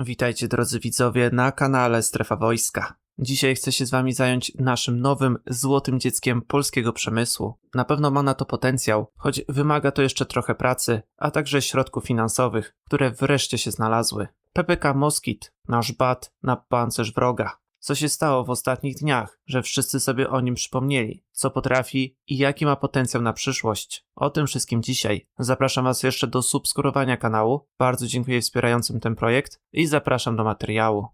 Witajcie drodzy widzowie na kanale Strefa Wojska. Dzisiaj chcę się z wami zająć naszym nowym złotym dzieckiem polskiego przemysłu. Na pewno ma na to potencjał, choć wymaga to jeszcze trochę pracy, a także środków finansowych, które wreszcie się znalazły. PPK Moskit, nasz bat na pancerz wroga. Co się stało w ostatnich dniach, że wszyscy sobie o nim przypomnieli, co potrafi i jaki ma potencjał na przyszłość. O tym wszystkim dzisiaj. Zapraszam Was jeszcze do subskrybowania kanału. Bardzo dziękuję wspierającym ten projekt i zapraszam do materiału.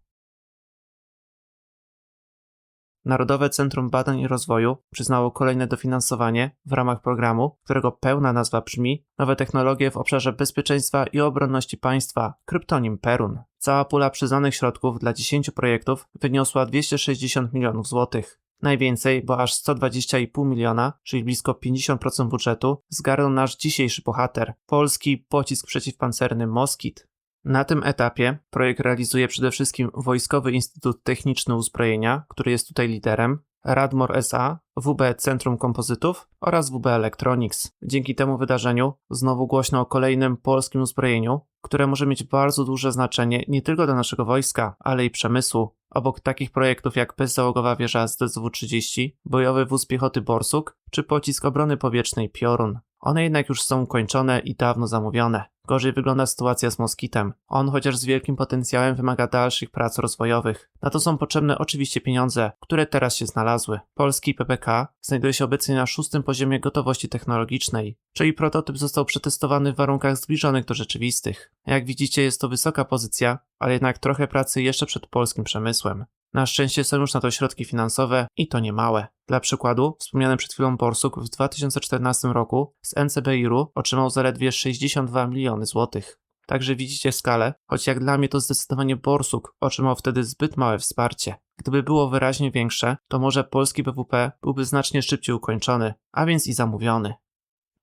Narodowe Centrum Badań i Rozwoju przyznało kolejne dofinansowanie w ramach programu, którego pełna nazwa brzmi Nowe technologie w obszarze bezpieczeństwa i obronności państwa, kryptonim Perun. Cała pula przyznanych środków dla 10 projektów wyniosła 260 milionów złotych. Najwięcej, bo aż 120,5 miliona, czyli blisko 50% budżetu, zgarnął nasz dzisiejszy bohater, polski pocisk przeciwpancerny Moskit. Na tym etapie projekt realizuje przede wszystkim Wojskowy Instytut Techniczny Uzbrojenia, który jest tutaj liderem, Radmor SA, WB Centrum Kompozytów oraz WB Electronics. Dzięki temu wydarzeniu znowu głośno o kolejnym polskim uzbrojeniu, które może mieć bardzo duże znaczenie nie tylko dla naszego wojska, ale i przemysłu. Obok takich projektów jak bezzałogowa wieża z DSW-30, bojowy wóz piechoty Borsuk czy pocisk obrony powietrznej Piorun. One jednak już są kończone i dawno zamówione. Gorzej wygląda sytuacja z Moskitem. On, chociaż z wielkim potencjałem, wymaga dalszych prac rozwojowych. Na to są potrzebne oczywiście pieniądze, które teraz się znalazły. Polski PPK znajduje się obecnie na szóstym poziomie gotowości technologicznej, czyli prototyp został przetestowany w warunkach zbliżonych do rzeczywistych. Jak widzicie, jest to wysoka pozycja, ale jednak trochę pracy jeszcze przed polskim przemysłem. Na szczęście są już na to środki finansowe i to niemałe. Dla przykładu, wspomniany przed chwilą Borsuk w 2014 roku z NCBIR-u otrzymał zaledwie 62 miliony złotych. Także widzicie skalę, choć jak dla mnie to zdecydowanie Borsuk otrzymał wtedy zbyt małe wsparcie. Gdyby było wyraźnie większe, to może polski BWP byłby znacznie szybciej ukończony, a więc i zamówiony.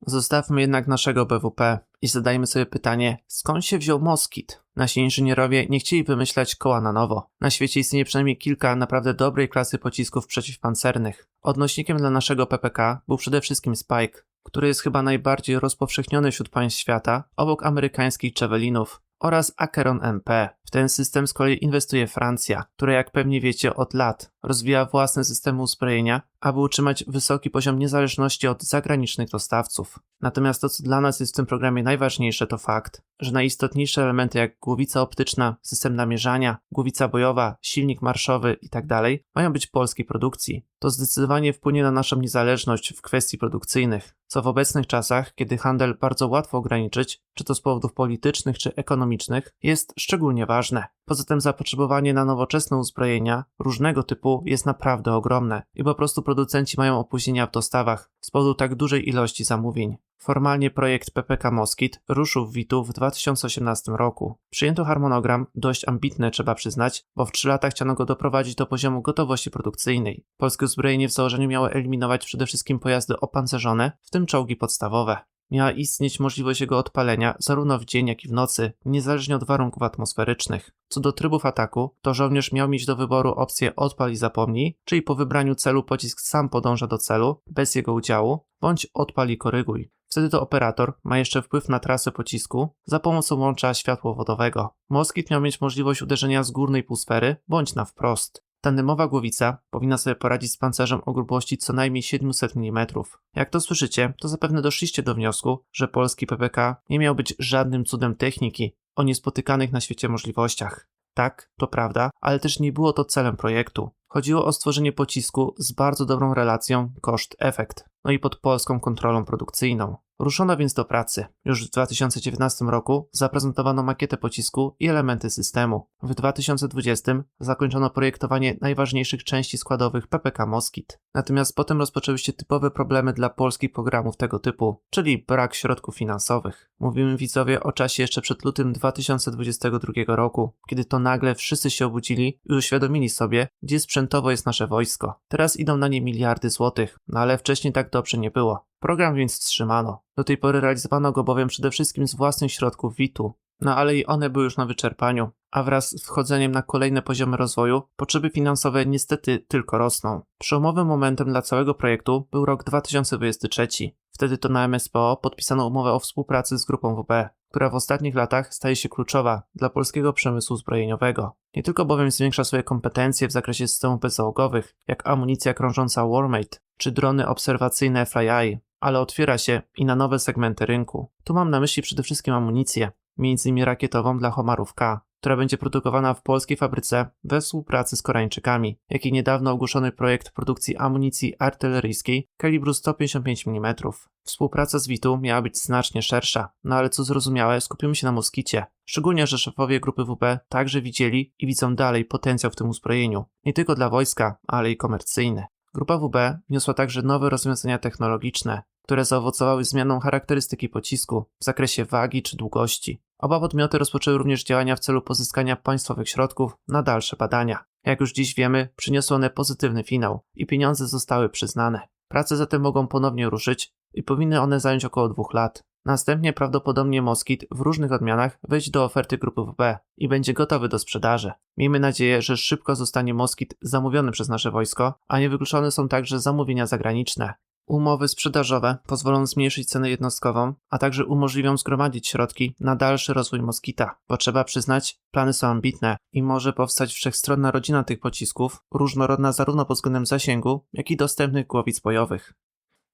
Zostawmy jednak naszego BWP i zadajmy sobie pytanie, skąd się wziął Moskit? Nasi inżynierowie nie chcieli wymyślać koła na nowo. Na świecie istnieje przynajmniej kilka naprawdę dobrej klasy pocisków przeciwpancernych. Odnośnikiem dla naszego PPK był przede wszystkim Spike, który jest chyba najbardziej rozpowszechniony wśród państw świata, obok amerykańskich Javelinów oraz Acheron MP. W ten system z kolei inwestuje Francja, która jak pewnie wiecie od lat rozwija własne systemy uzbrojenia, aby utrzymać wysoki poziom niezależności od zagranicznych dostawców. Natomiast to, co dla nas jest w tym programie najważniejsze, to fakt, że najistotniejsze elementy jak głowica optyczna, system namierzania, głowica bojowa, silnik marszowy itd. Tak mają być polskiej produkcji. To zdecydowanie wpłynie na naszą niezależność w kwestii produkcyjnych, co w obecnych czasach, kiedy handel bardzo łatwo ograniczyć, czy to z powodów politycznych czy ekonomicznych, jest szczególnie ważne. Poza tym zapotrzebowanie na nowoczesne uzbrojenia różnego typu jest naprawdę ogromne i po prostu producenci mają opóźnienia w dostawach z powodu tak dużej ilości zamówień. Formalnie projekt PPK Moskit ruszył w Witu w 2018 roku. Przyjęto harmonogram, dość ambitny trzeba przyznać, bo w 3 lata chciano go doprowadzić do poziomu gotowości produkcyjnej. Polskie uzbrojenie w założeniu miało eliminować przede wszystkim pojazdy opancerzone, w tym czołgi podstawowe. Miała istnieć możliwość jego odpalenia zarówno w dzień, jak i w nocy, niezależnie od warunków atmosferycznych. Co do trybów ataku, to żołnierz miał mieć do wyboru opcję odpal i zapomnij, czyli po wybraniu celu pocisk sam podąża do celu, bez jego udziału, bądź odpal i koryguj. Wtedy to operator ma jeszcze wpływ na trasę pocisku za pomocą łącza światłowodowego. Moskit miał mieć możliwość uderzenia z górnej półsfery bądź na wprost. Tandemowa głowica powinna sobie poradzić z pancerzem o grubości co najmniej 700 mm. Jak to słyszycie, to zapewne doszliście do wniosku, że polski PPK nie miał być żadnym cudem techniki o niespotykanych na świecie możliwościach. Tak, to prawda, ale też nie było to celem projektu. Chodziło o stworzenie pocisku z bardzo dobrą relacją koszt-efekt, no i pod polską kontrolą produkcyjną. Ruszono więc do pracy. Już w 2019 roku zaprezentowano makietę pocisku i elementy systemu. W 2020 zakończono projektowanie najważniejszych części składowych PPK Moskit. Natomiast potem rozpoczęły się typowe problemy dla polskich programów tego typu, czyli brak środków finansowych. Mówimy widzowie o czasie jeszcze przed lutym 2022 roku, kiedy to nagle wszyscy się obudzili i uświadomili sobie, gdzie sprzętowo jest nasze wojsko. Teraz idą na nie miliardy złotych, no ale wcześniej tak dobrze nie było. Program więc wstrzymano. Do tej pory realizowano go bowiem przede wszystkim z własnych środków WIT-u. No ale i one były już na wyczerpaniu, a wraz z wchodzeniem na kolejne poziomy rozwoju, potrzeby finansowe niestety tylko rosną. Przełomowym momentem dla całego projektu był rok 2023. Wtedy to na MSPO podpisano umowę o współpracy z grupą WB. która w ostatnich latach staje się kluczowa dla polskiego przemysłu zbrojeniowego. Nie tylko bowiem zwiększa swoje kompetencje w zakresie systemów bezzałogowych, jak amunicja krążąca Warmate czy drony obserwacyjne FlyEye, ale otwiera się i na nowe segmenty rynku. Tu mam na myśli przede wszystkim amunicję, m.in. rakietową dla Homarów K, która będzie produkowana w polskiej fabryce we współpracy z Koreańczykami, jak i niedawno ogłoszony projekt produkcji amunicji artyleryjskiej kalibru 155 mm. Współpraca z Witu miała być znacznie szersza, no ale co zrozumiałe, skupimy się na moskicie. Szczególnie, że szefowie grupy WP także widzieli i widzą dalej potencjał w tym uzbrojeniu, nie tylko dla wojska, ale i komercyjny. Grupa WB wniosła także nowe rozwiązania technologiczne, które zaowocowały zmianą charakterystyki pocisku w zakresie wagi czy długości. Oba podmioty rozpoczęły również działania w celu pozyskania państwowych środków na dalsze badania. Jak już dziś wiemy, przyniosły one pozytywny finał i pieniądze zostały przyznane. Prace zatem mogą ponownie ruszyć i powinny one zająć około dwóch lat. Następnie prawdopodobnie Moskit w różnych odmianach wejdzie do oferty grupy WB i będzie gotowy do sprzedaży. Miejmy nadzieję, że szybko zostanie Moskit zamówiony przez nasze wojsko, a niewykluczone są także zamówienia zagraniczne. Umowy sprzedażowe pozwolą zmniejszyć cenę jednostkową, a także umożliwią zgromadzić środki na dalszy rozwój Moskita, bo trzeba przyznać, plany są ambitne i może powstać wszechstronna rodzina tych pocisków, różnorodna zarówno pod względem zasięgu, jak i dostępnych głowic bojowych.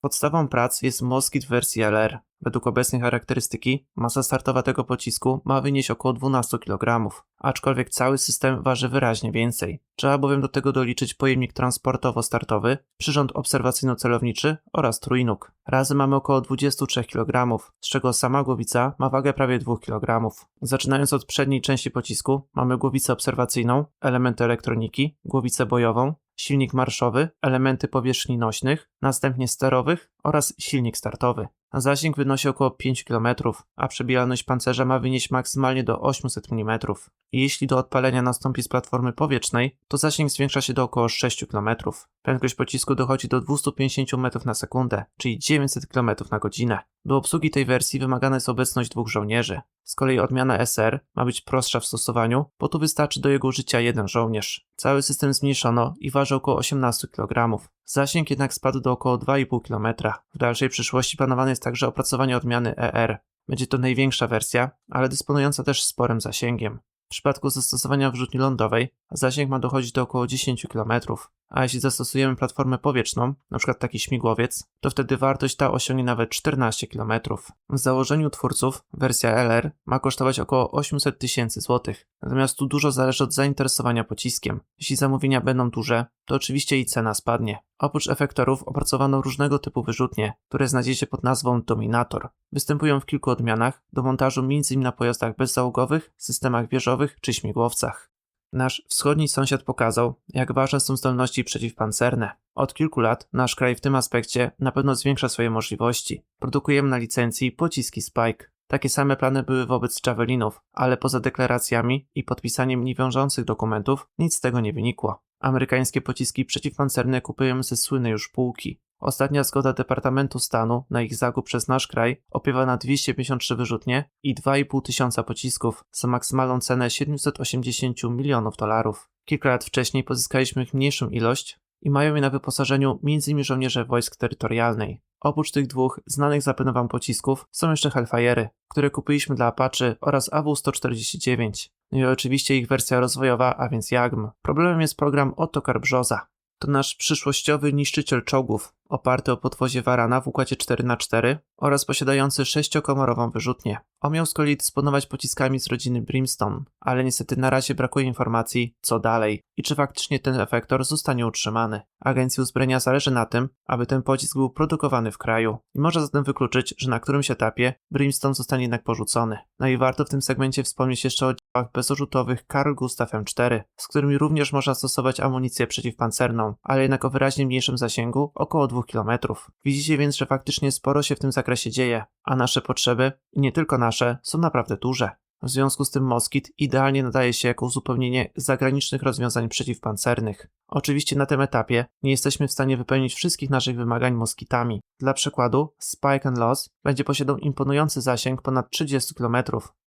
Podstawą prac jest Moskit wersji LR. Według obecnej charakterystyki masa startowa tego pocisku ma wynieść około 12 kg, aczkolwiek cały system waży wyraźnie więcej. Trzeba bowiem do tego doliczyć pojemnik transportowo-startowy, przyrząd obserwacyjno-celowniczy oraz trójnóg. Razem mamy około 23 kg, z czego sama głowica ma wagę prawie 2 kg. Zaczynając od przedniej części pocisku mamy głowicę obserwacyjną, elementy elektroniki, głowicę bojową, silnik marszowy, elementy powierzchni nośnych, następnie sterowych oraz silnik startowy. Zasięg wynosi około 5 km, a przebijalność pancerza ma wynieść maksymalnie do 800 mm. Jeśli do odpalenia nastąpi z platformy powietrznej, to zasięg zwiększa się do około 6 km. Prędkość pocisku dochodzi do 250 m na sekundę, czyli 900 km na godzinę. Do obsługi tej wersji wymagana jest obecność dwóch żołnierzy. Z kolei odmiana SR ma być prostsza w stosowaniu, bo tu wystarczy do jego użycia jeden żołnierz. Cały system zmniejszono i waży około 18 kg. Zasięg jednak spadł do około 2,5 km. W dalszej przyszłości planowane jest także opracowanie odmiany ER. Będzie to największa wersja, ale dysponująca też sporym zasięgiem. W przypadku zastosowania wrzutni lądowej zasięg ma dochodzić do około 10 km, a jeśli zastosujemy platformę powietrzną, np. taki śmigłowiec, to wtedy wartość ta osiągnie nawet 14 km. W założeniu twórców wersja LR ma kosztować około 800 tysięcy złotych, natomiast tu dużo zależy od zainteresowania pociskiem. Jeśli zamówienia będą duże, to oczywiście i cena spadnie. Oprócz efektorów opracowano różnego typu wyrzutnie, które znajdziecie pod nazwą Dominator. Występują w kilku odmianach, do montażu m.in. na pojazdach bezzałogowych, systemach wieżowych czy śmigłowcach. Nasz wschodni sąsiad pokazał, jak ważne są zdolności przeciwpancerne. Od kilku lat nasz kraj w tym aspekcie na pewno zwiększa swoje możliwości. Produkujemy na licencji pociski Spike. Takie same plany były wobec Javelinów, ale poza deklaracjami i podpisaniem niewiążących dokumentów nic z tego nie wynikło. Amerykańskie pociski przeciwpancerne kupują ze słynnej już półki. Ostatnia zgoda Departamentu Stanu na ich zakup przez nasz kraj opiewa na 253 wyrzutnie i 2,5 tysiąca pocisków za maksymalną cenę 780 milionów dolarów. Kilka lat wcześniej pozyskaliśmy ich mniejszą ilość i mają je na wyposażeniu m.in. żołnierze wojsk terytorialnej. Oprócz tych dwóch znanych zapewne wam pocisków są jeszcze Hellfire'y, które kupiliśmy dla Apache oraz AW-149. No i oczywiście ich wersja rozwojowa, a więc JAGM. Problemem jest program Ottokar Brzoza. To nasz przyszłościowy niszczyciel czołgów, oparty o podwozie Varana w układzie 4x4 oraz posiadający sześciokomorową wyrzutnię. On miał z kolei dysponować pociskami z rodziny Brimstone, ale niestety na razie brakuje informacji, co dalej i czy faktycznie ten efektor zostanie utrzymany. Agencji uzbrojenia zależy na tym, aby ten pocisk był produkowany w kraju i można zatem wykluczyć, że na którymś etapie Brimstone zostanie jednak porzucony. No i warto w tym segmencie wspomnieć jeszcze o działach bezorzutowych Carl Gustaf M4, z którymi również można stosować amunicję przeciwpancerną, ale jednak o wyraźnie mniejszym zasięgu, około 2 km. Widzicie więc, że faktycznie sporo się w tym zakresie dzieje, a nasze potrzeby, i nie tylko nasze, są naprawdę duże. W związku z tym Moskit idealnie nadaje się jako uzupełnienie zagranicznych rozwiązań przeciwpancernych. Oczywiście na tym etapie nie jesteśmy w stanie wypełnić wszystkich naszych wymagań moskitami. Dla przykładu, Spike and Loss będzie posiadał imponujący zasięg ponad 30 km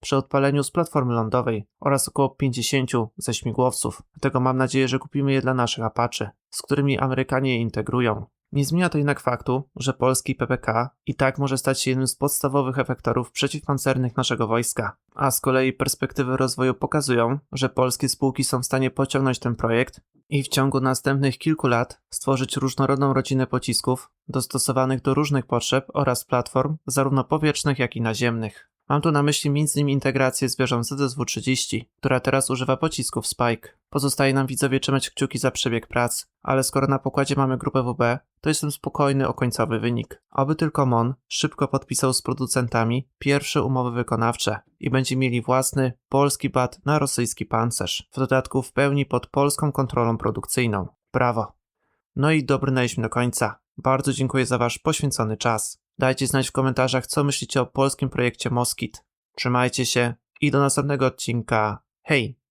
przy odpaleniu z platformy lądowej oraz około 50 ze śmigłowców. Dlatego mam nadzieję, że kupimy je dla naszych Apache, z którymi Amerykanie je integrują. Nie zmienia to jednak faktu, że polski PPK i tak może stać się jednym z podstawowych efektorów przeciwpancernych naszego wojska. A z kolei perspektywy rozwoju pokazują, że polskie spółki są w stanie pociągnąć ten projekt i w ciągu następnych kilku lat stworzyć różnorodną rodzinę pocisków dostosowanych do różnych potrzeb oraz platform, zarówno powietrznych, jak i naziemnych. Mam tu na myśli m.in. integrację z wieżą ZSW-30, która teraz używa pocisków Spike. Pozostaje nam widzowie trzymać kciuki za przebieg prac, ale skoro na pokładzie mamy grupę WB, to jestem spokojny o końcowy wynik. Oby tylko MON szybko podpisał z producentami pierwsze umowy wykonawcze i będzie mieli własny polski bat na rosyjski pancerz, w dodatku w pełni pod polską kontrolą produkcyjną. Brawo! No i dobry najeźdźmy do końca. Bardzo dziękuję za Wasz poświęcony czas. Dajcie znać w komentarzach, co myślicie o polskim projekcie Moskit. Trzymajcie się i do następnego odcinka. Hej!